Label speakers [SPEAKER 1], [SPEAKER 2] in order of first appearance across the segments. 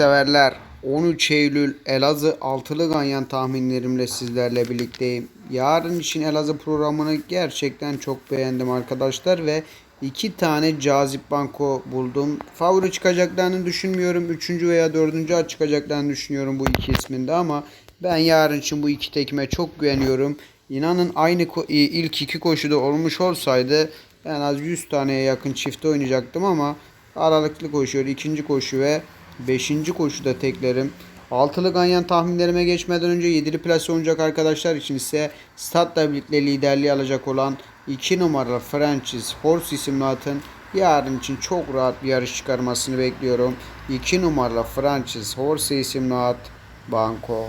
[SPEAKER 1] severler. 13 Eylül Elazığ altılı ganyan tahminlerimle sizlerle birlikteyim. Yarın için Elazığ programını gerçekten çok beğendim arkadaşlar ve iki tane cazip banko buldum. Favori çıkacaklarını düşünmüyorum. Üçüncü veya dördüncü at çıkacaklarını düşünüyorum bu iki isminde ama ben yarın için bu iki tekime çok güveniyorum. İnanın aynı ilk iki koşuda olmuş olsaydı en az 100 taneye yakın çifte oynayacaktım ama aralıklı koşuyor. ikinci koşu ve beşinci koşuda teklerim. Altılı ganyan tahminlerime geçmeden önce yedili plase oynayacak arkadaşlar için ise Stad'la birlikte liderliği alacak olan 2 numaralı Francis Horse isimli atın yarın için çok rahat bir yarış çıkarmasını bekliyorum. 2 numaralı Francis Horse isimli at Banko.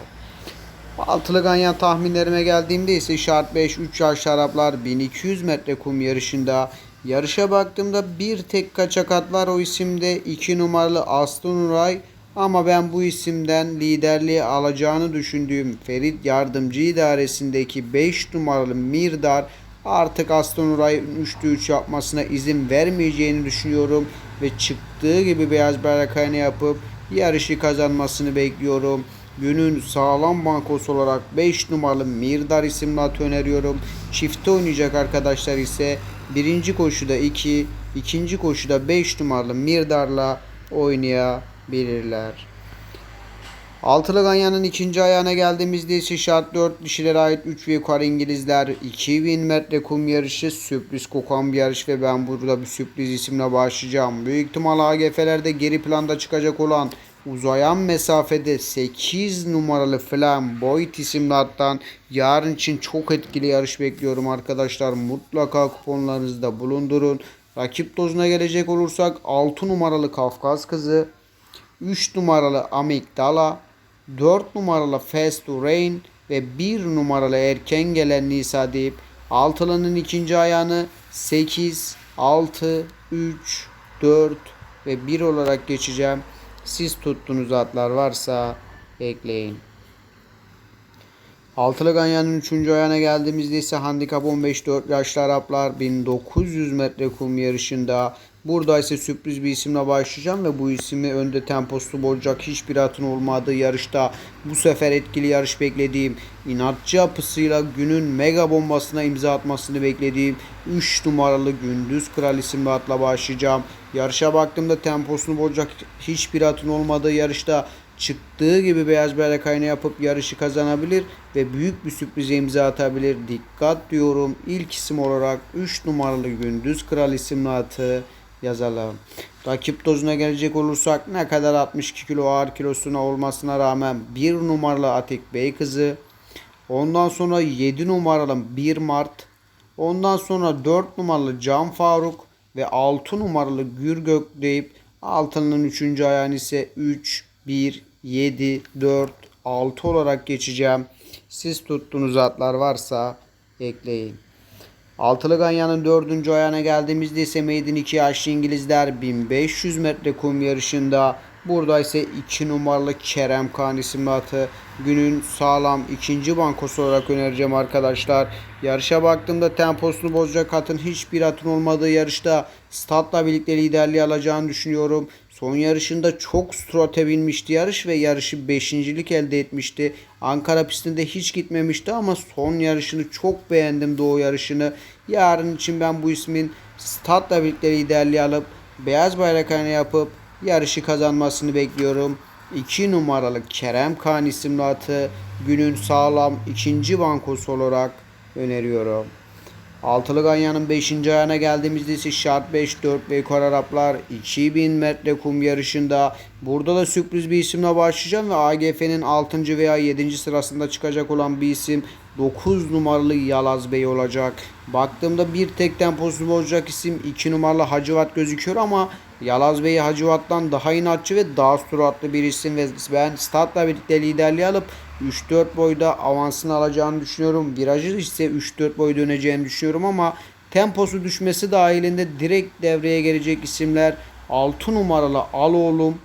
[SPEAKER 1] Altılı ganyan tahminlerime geldiğimde ise şart 5 3 yaş şaraplar 1200 metre kum yarışında yarışa baktığımda bir tek kaçak at var o isimde 2 numaralı Aston Uray ama ben bu isimden liderliği alacağını düşündüğüm Ferit Yardımcı İdaresi'ndeki 5 numaralı Mirdar artık Aston Uray'ın 3'te 3 yapmasına izin vermeyeceğini düşünüyorum ve çıktığı gibi beyaz bayrak yapıp yarışı kazanmasını bekliyorum. Günün sağlam bankosu olarak 5 numaralı Mirdar isimli atı öneriyorum. Çifte oynayacak arkadaşlar ise birinci koşuda 2, ikinci koşuda 5 numaralı Mirdar'la oynayabilirler. Altılı Ganyan'ın ikinci ayağına geldiğimizde ise şart 4 dişilere ait 3 ve yukarı İngilizler 2000 metre kum yarışı sürpriz kokan bir yarış ve ben burada bir sürpriz isimle başlayacağım. Büyük ihtimal AGF'lerde geri planda çıkacak olan uzayan mesafede 8 numaralı Flamboyant isimli attan yarın için çok etkili yarış bekliyorum arkadaşlar. Mutlaka kuponlarınızda bulundurun. Rakip dozuna gelecek olursak 6 numaralı Kafkas kızı, 3 numaralı Amigdala, 4 numaralı Fast Rain ve 1 numaralı erken gelen Nisa deyip altılının ikinci ayağını 8, 6, 3, 4 ve 1 olarak geçeceğim. Siz tuttuğunuz atlar varsa ekleyin. Altılı Ganyan'ın 3. ayağına geldiğimizde ise handikap 15-4 yaşlı Araplar 1900 metre kum yarışında. Burada ise sürpriz bir isimle başlayacağım ve bu ismi önde temposlu bolcak hiçbir atın olmadığı yarışta bu sefer etkili yarış beklediğim inatçı yapısıyla günün mega bombasına imza atmasını beklediğim 3 numaralı Gündüz Kral isimli atla başlayacağım. Yarışa baktığımda temposunu bolcak hiçbir atın olmadığı yarışta çıktığı gibi beyaz bayrak ayna yapıp yarışı kazanabilir ve büyük bir sürprize imza atabilir. Dikkat diyorum. İlk isim olarak 3 numaralı Gündüz Kral isimli atı yazalım. Rakip dozuna gelecek olursak ne kadar 62 kilo ağır kilosuna olmasına rağmen 1 numaralı Atik Bey kızı. Ondan sonra 7 numaralı 1 Mart. Ondan sonra 4 numaralı Can Faruk ve 6 numaralı Gürgök deyip altının 3. ayağını ise 3, 1, 7, 4, 6 olarak geçeceğim. Siz tuttuğunuz atlar varsa ekleyin. Altılı Ganyan'ın dördüncü ayağına geldiğimizde ise Maiden 2 yaşlı İngilizler 1500 metre kum yarışında. Burada ise 2 numaralı Kerem Khan isimli atı günün sağlam ikinci bankosu olarak önereceğim arkadaşlar. Yarışa baktığımda temposunu bozacak atın hiçbir atın olmadığı yarışta statla birlikte liderliği alacağını düşünüyorum. Son yarışında çok strate binmişti yarış ve yarışı beşincilik elde etmişti. Ankara pistinde hiç gitmemişti ama son yarışını çok beğendim Doğu yarışını. Yarın için ben bu ismin statla birlikte liderliği alıp beyaz bayrak yapıp yarışı kazanmasını bekliyorum. 2 numaralı Kerem Khan isimli atı günün sağlam ikinci bankosu olarak öneriyorum. Altılı Ganyan'ın 5. ayağına geldiğimizde ise şart 5 4 ve yukarı Araplar 2000 metre kum yarışında. Burada da sürpriz bir isimle başlayacağım ve AGF'nin 6. veya 7. sırasında çıkacak olan bir isim 9 numaralı Yalaz Bey olacak. Baktığımda bir tek temposu olacak isim 2 numaralı Hacivat gözüküyor ama Yalaz Bey Hacivat'tan daha inatçı ve daha süratli bir isim ve ben statla birlikte liderliği alıp 3-4 boyda avansını alacağını düşünüyorum. Virajı ise 3-4 boy döneceğini düşünüyorum ama temposu düşmesi dahilinde direkt devreye gelecek isimler 6 numaralı Aloğlum,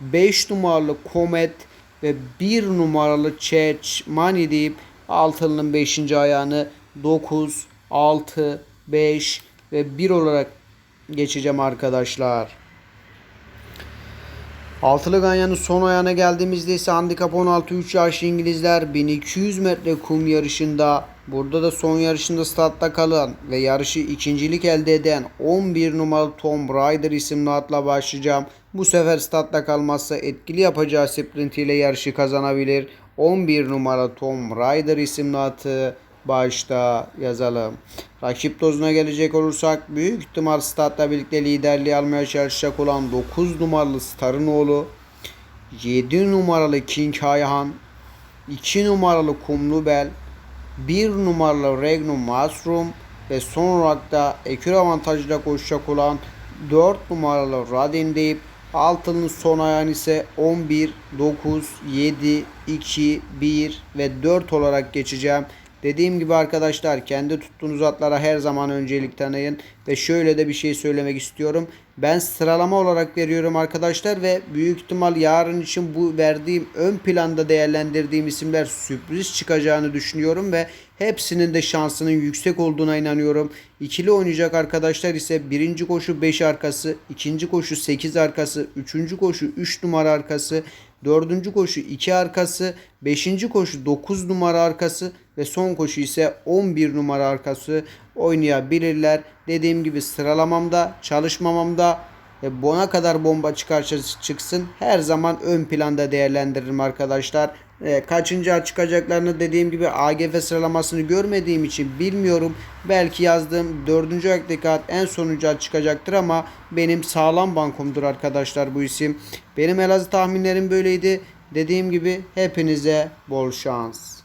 [SPEAKER 1] 5 numaralı Komet ve 1 numaralı Çeç Mani deyip altının 5. ayağını 9, 6, 5 ve 1 olarak geçeceğim arkadaşlar. Altılı Ganyan'ın son ayağına geldiğimizde ise handikap 16 3 yaşlı İngilizler 1200 metre kum yarışında burada da son yarışında startta kalan ve yarışı ikincilik elde eden 11 numaralı Tom Ryder isimli atla başlayacağım. Bu sefer startta kalmazsa etkili yapacağı sprintiyle yarışı kazanabilir. 11 numaralı Tom Ryder isimli atı başta yazalım. Rakip dozuna gelecek olursak büyük ihtimal startla birlikte liderliği almaya çalışacak olan 9 numaralı Star'ın oğlu 7 numaralı King Hayhan 2 numaralı Kumlu Bel 1 numaralı Regnum Mushroom ve son olarak da ekür avantajıyla koşacak olan 4 numaralı Radin deyip altının son ayağını ise 11, 9, 7, 2, 1 ve 4 olarak geçeceğim. Dediğim gibi arkadaşlar kendi tuttuğunuz atlara her zaman öncelik tanıyın. Ve şöyle de bir şey söylemek istiyorum. Ben sıralama olarak veriyorum arkadaşlar ve büyük ihtimal yarın için bu verdiğim ön planda değerlendirdiğim isimler sürpriz çıkacağını düşünüyorum ve hepsinin de şansının yüksek olduğuna inanıyorum. İkili oynayacak arkadaşlar ise birinci koşu 5 arkası, ikinci koşu 8 arkası, üçüncü koşu 3 numara arkası, Dördüncü koşu 2 arkası, beşinci koşu 9 numara arkası ve son koşu ise 11 numara arkası oynayabilirler. Dediğim gibi sıralamamda, çalışmamamda e, bona kadar bomba çıkarsa çıksın her zaman ön planda değerlendiririm arkadaşlar. E, kaçıncı çıkacaklarını dediğim gibi AGF sıralamasını görmediğim için bilmiyorum. Belki yazdığım dördüncü at en sonuncu çıkacaktır ama benim sağlam bankomdur arkadaşlar bu isim. Benim Elazığ tahminlerim böyleydi. Dediğim gibi hepinize bol şans.